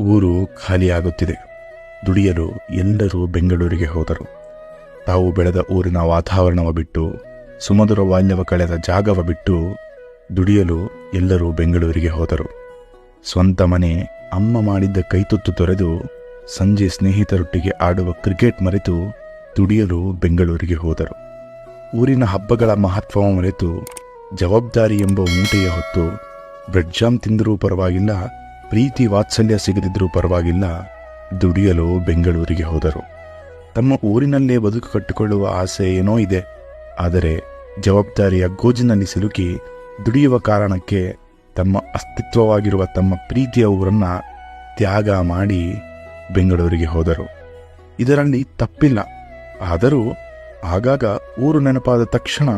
ಊರು ಖಾಲಿಯಾಗುತ್ತಿದೆ. ದುಡಿಯಲು ಎಲ್ಲರೂ ಬೆಂಗಳೂರಿಗೆ ಹೋದರು. ತಾವು ಬೆಳೆದ ಊರಿನ ವಾತಾವರಣವ ಬಿಟ್ಟು, ಸುಮಧುರ ಬಾಲ್ಯವ ಕಳೆದ ಜಾಗವ ಬಿಟ್ಟು ದುಡಿಯಲು ಎಲ್ಲರೂ ಬೆಂಗಳೂರಿಗೆ ಹೋದರು. ಸ್ವಂತ ಮನೆ, ಅಮ್ಮ ಮಾಡಿದ್ದ ಕೈತುತ್ತು ತೊರೆದು ಸಂಜೆ ಸ್ನೇಹಿತರೊಟ್ಟಿಗೆ ಆಡುವ ಕ್ರಿಕೆಟ್ ಮರೆತು ದುಡಿಯಲು ಬೆಂಗಳೂರಿಗೆ ಹೋದರು. ಊರಿನ ಹಬ್ಬಗಳ ಮಹತ್ವವ ಮರೆತು ಜವಾಬ್ದಾರಿ ಎಂಬ ಮೂಟೆಯ ಹೊತ್ತು ಬ್ರೆಡ್ ಜಾಮ್ ತಿಂದರೂ ಪರವಾಗಿಲ್ಲ ಪ್ರೀತಿ ವಾತ್ಸಲ್ಯ ಸಿಗದಿದ್ದರೂ ಪರವಾಗಿಲ್ಲ, ದುಡಿಯಲು ಬೆಂಗಳೂರಿಗೆ ಹೋದರು. ತಮ್ಮ ಊರಿನಲ್ಲೇ ಬದುಕು ಕಟ್ಟಿಕೊಳ್ಳುವ ಆಸೆ ಏನೋ ಇದೆ, ಆದರೆ ಜವಾಬ್ದಾರಿಯ ಗೋಜಿನಲ್ಲಿ ಸಿಲುಕಿ ದುಡಿಯುವ ಕಾರಣಕ್ಕೆ ತಮ್ಮ ಅಸ್ತಿತ್ವವಾಗಿರುವ ತಮ್ಮ ಪ್ರೀತಿಯ ಊರನ್ನು ತ್ಯಾಗ ಮಾಡಿ ಬೆಂಗಳೂರಿಗೆ ಹೋದರು. ಇದರಲ್ಲಿ ತಪ್ಪಿಲ್ಲ, ಆದರೂ ಆಗಾಗ ಊರು ನೆನಪಾದ ತಕ್ಷಣ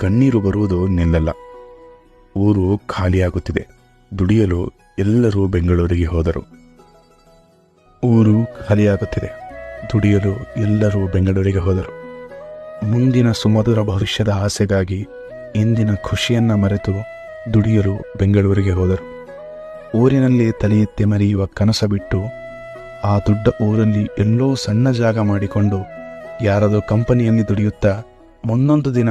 ಕಣ್ಣೀರು ಬರುವುದು ನಿಲ್ಲಲ್ಲ. ಊರು ಖಾಲಿಯಾಗುತ್ತಿದೆ. ದುಡಿಯಲು ಎಲ್ಲರೂ ಬೆಂಗಳೂರಿಗೆ ಹೋದರು. ಊರು ಖಾಲಿಯಾಗುತ್ತಿದೆ. ದುಡಿಯಲು ಎಲ್ಲರೂ ಬೆಂಗಳೂರಿಗೆ ಹೋದರು. ಮುಂದಿನ ಸುಮಧುರ ಭವಿಷ್ಯದ ಆಸೆಗಾಗಿ ಇಂದಿನ ಖುಷಿಯನ್ನು ಮರೆತು ದುಡಿಯಲು ಬೆಂಗಳೂರಿಗೆ ಹೋದರು. ಊರಿನಲ್ಲಿ ತಲೆ ಎತ್ತಿ ಮರೆಯುವ ಕನಸ ಬಿಟ್ಟು ಆ ದೊಡ್ಡ ಊರಲ್ಲಿ ಎಲ್ಲೋ ಸಣ್ಣ ಜಾಗ ಮಾಡಿಕೊಂಡು ಯಾರದೋ ಕಂಪನಿಯಲ್ಲಿ ದುಡಿಯುತ್ತಾ ಮುಂದೊಂದು ದಿನ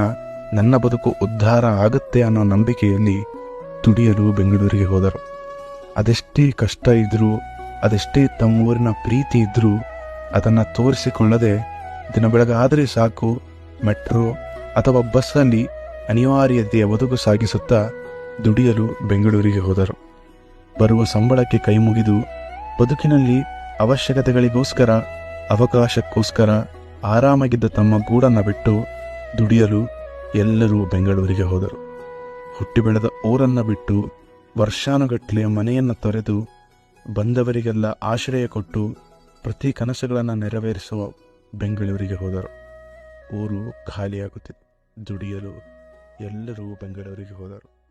ನನ್ನ ಬದುಕು ಉದ್ಧಾರ ಆಗುತ್ತೆ ಅನ್ನೋ ನಂಬಿಕೆಯಲ್ಲಿ ದುಡಿಯಲು ಬೆಂಗಳೂರಿಗೆ ಹೋದರು. ಅದೆಷ್ಟೇ ಕಷ್ಟ ಇದ್ದರೂ ಅದೆಷ್ಟೇ ತಮ್ಮೂರಿನ ಪ್ರೀತಿ ಇದ್ದರೂ ಅದನ್ನು ತೋರಿಸಿಕೊಳ್ಳದೆ ದಿನ ಬೆಳಗಾದರೆ ಸಾಕು, ಮೆಟ್ರೋ ಅಥವಾ ಬಸ್ಸಲ್ಲಿ ಅನಿವಾರ್ಯತೆಯ ಬದುಕು ಸಾಗಿಸುತ್ತಾ ದುಡಿಯಲು ಬೆಂಗಳೂರಿಗೆ ಹೋದರು. ಬರುವ ಸಂಬಳಕ್ಕೆ ಕೈ ಮುಗಿದು ಬದುಕಿನಲ್ಲಿ ಅವಶ್ಯಕತೆಗಳಿಗೋಸ್ಕರ, ಅವಕಾಶಕ್ಕೋಸ್ಕರ ಆರಾಮಾಗಿದ್ದ ತಮ್ಮ ಗೂಡನ್ನು ಬಿಟ್ಟು ದುಡಿಯಲು ಎಲ್ಲರೂ ಬೆಂಗಳೂರಿಗೆ ಹೋದರು. ಹುಟ್ಟಿ ಬೆಳೆದ ಊರನ್ನು ಬಿಟ್ಟು ವರ್ಷಾನುಗಟ್ಟಲೆ ಮನೆಯನ್ನು ತೊರೆದು ಬಂದವರಿಗೆಲ್ಲ ಆಶ್ರಯ ಕೊಟ್ಟು ಪ್ರತಿ ಕನಸುಗಳನ್ನು ನೆರವೇರಿಸುವ ಬೆಂಗಳೂರಿಗೆ ಹೋದರು. ಊರು ಖಾಲಿಯಾಗುತ್ತಿತ್ತು. ದುಡಿಯಲು ಎಲ್ಲರೂ ಬೆಂಗಳೂರಿಗೆ ಹೋದರು.